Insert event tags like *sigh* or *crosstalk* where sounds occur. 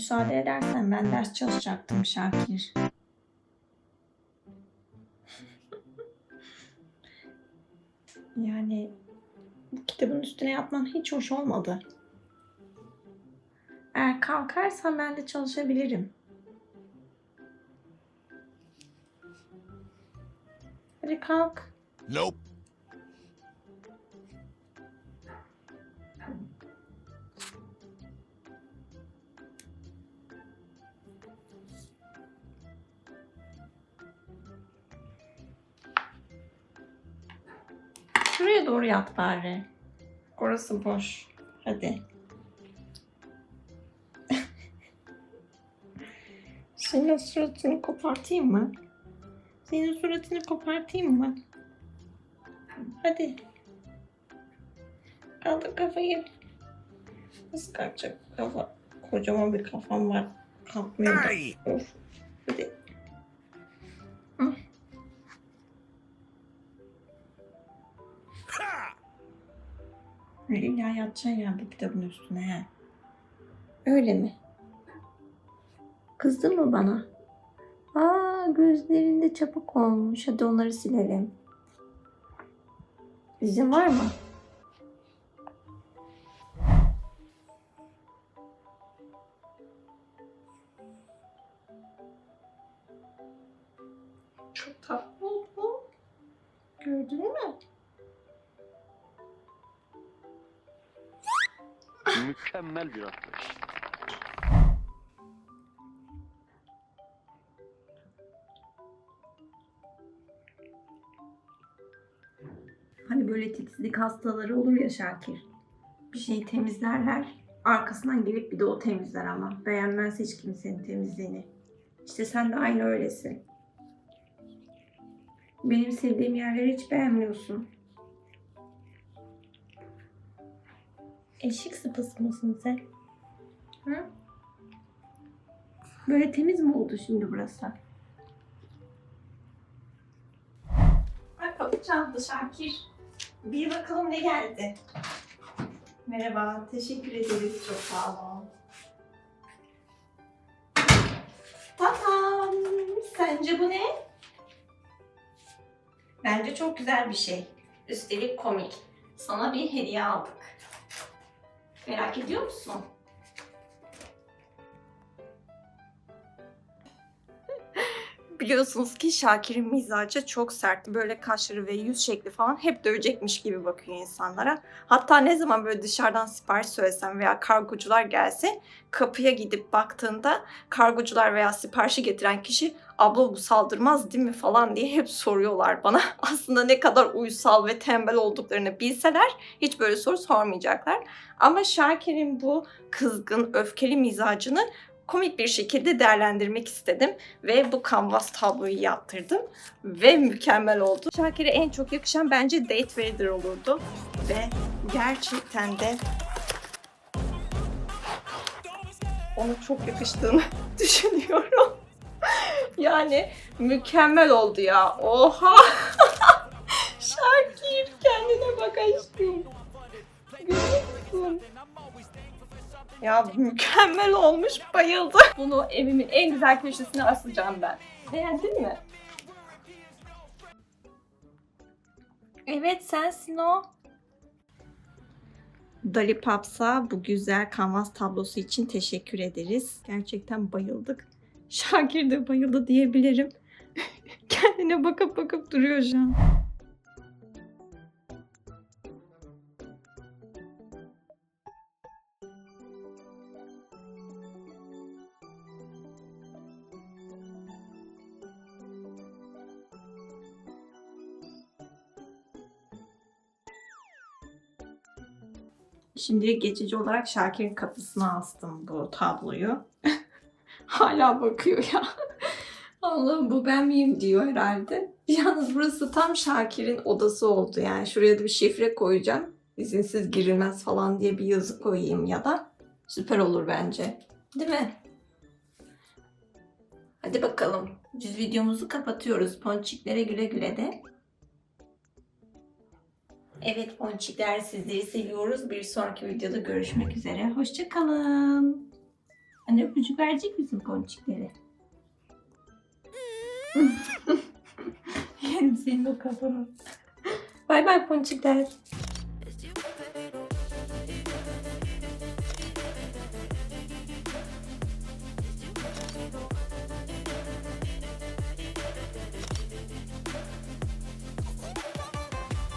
müsaade edersen ben ders çalışacaktım Şakir. *laughs* yani bu kitabın üstüne yatman hiç hoş olmadı. Eğer kalkarsan ben de çalışabilirim. Hadi kalk. Nope. Şuraya doğru yat bari. Orası boş. Hadi. *laughs* Senin suratını kopartayım mı? Senin suratını kopartayım mı? Hadi. Kaldır kafayı. Nasıl kalkacak bu kafa? Kocaman bir kafam var. Kalkmıyor da. Hadi. Hı. İlla yatacaksın ya bu kitabın üstüne he. Öyle mi? Kızdın mı bana? Aa gözlerinde çapuk olmuş. Hadi onları silelim. İzin var mı? Çok tatlı oldu. Gördün mü? Mükemmel bir atlayış. Hani böyle titizlik hastaları olur ya Şakir. Bir şeyi temizlerler. Arkasından gelip bir de o temizler ama. Beğenmez hiç kimsenin temizliğini. İşte sen de aynı öylesin. Benim sevdiğim yerleri hiç beğenmiyorsun. Eşik sıpası mısın sen? Hı? Böyle temiz mi oldu şimdi burası? Kapı çaldı Şakir. Bir bakalım ne geldi. Merhaba, teşekkür ederiz. Çok sağ olun. Tamam. Sence bu ne? Bence çok güzel bir şey. Üstelik komik. Sana bir hediye aldık. esperar que dê som. Biliyorsunuz ki Şakir'in mizacı çok sertti. Böyle kaşları ve yüz şekli falan hep dövecekmiş gibi bakıyor insanlara. Hatta ne zaman böyle dışarıdan sipariş söylesem veya kargocular gelse kapıya gidip baktığında kargocular veya siparişi getiren kişi abla bu saldırmaz değil mi falan diye hep soruyorlar bana. *laughs* Aslında ne kadar uysal ve tembel olduklarını bilseler hiç böyle soru sormayacaklar. Ama Şakir'in bu kızgın, öfkeli mizacını komik bir şekilde değerlendirmek istedim ve bu kanvas tabloyu yaptırdım ve mükemmel oldu. Şakir'e en çok yakışan bence date weather olurdu ve gerçekten de ona çok yakıştığını *laughs* düşünüyorum. yani mükemmel oldu ya. Oha! *laughs* Ya mükemmel olmuş, bayıldım. Bunu evimin en güzel köşesine asacağım ben. Beğendin mi? Evet, sensin o. Dali Paps'a bu güzel kanvas tablosu için teşekkür ederiz. Gerçekten bayıldık. Şakir de bayıldı diyebilirim. *laughs* Kendine bakıp bakıp duruyor şu an. Şimdilik geçici olarak Şakir'in kapısına astım bu tabloyu. *laughs* Hala bakıyor ya. *laughs* Allah'ım bu ben miyim diyor herhalde. Yalnız burası tam Şakir'in odası oldu. Yani şuraya da bir şifre koyacağım. İzinsiz girilmez falan diye bir yazı koyayım ya da. Süper olur bence. Değil mi? Hadi bakalım. Biz videomuzu kapatıyoruz. Ponçiklere güle güle de. Evet ponçikler sizleri seviyoruz. Bir sonraki videoda görüşmek üzere. Hoşçakalın. Hani öpücük verecek misin ponçiklere? *laughs* Yerim senin o kafanı. bay bay ponçikler.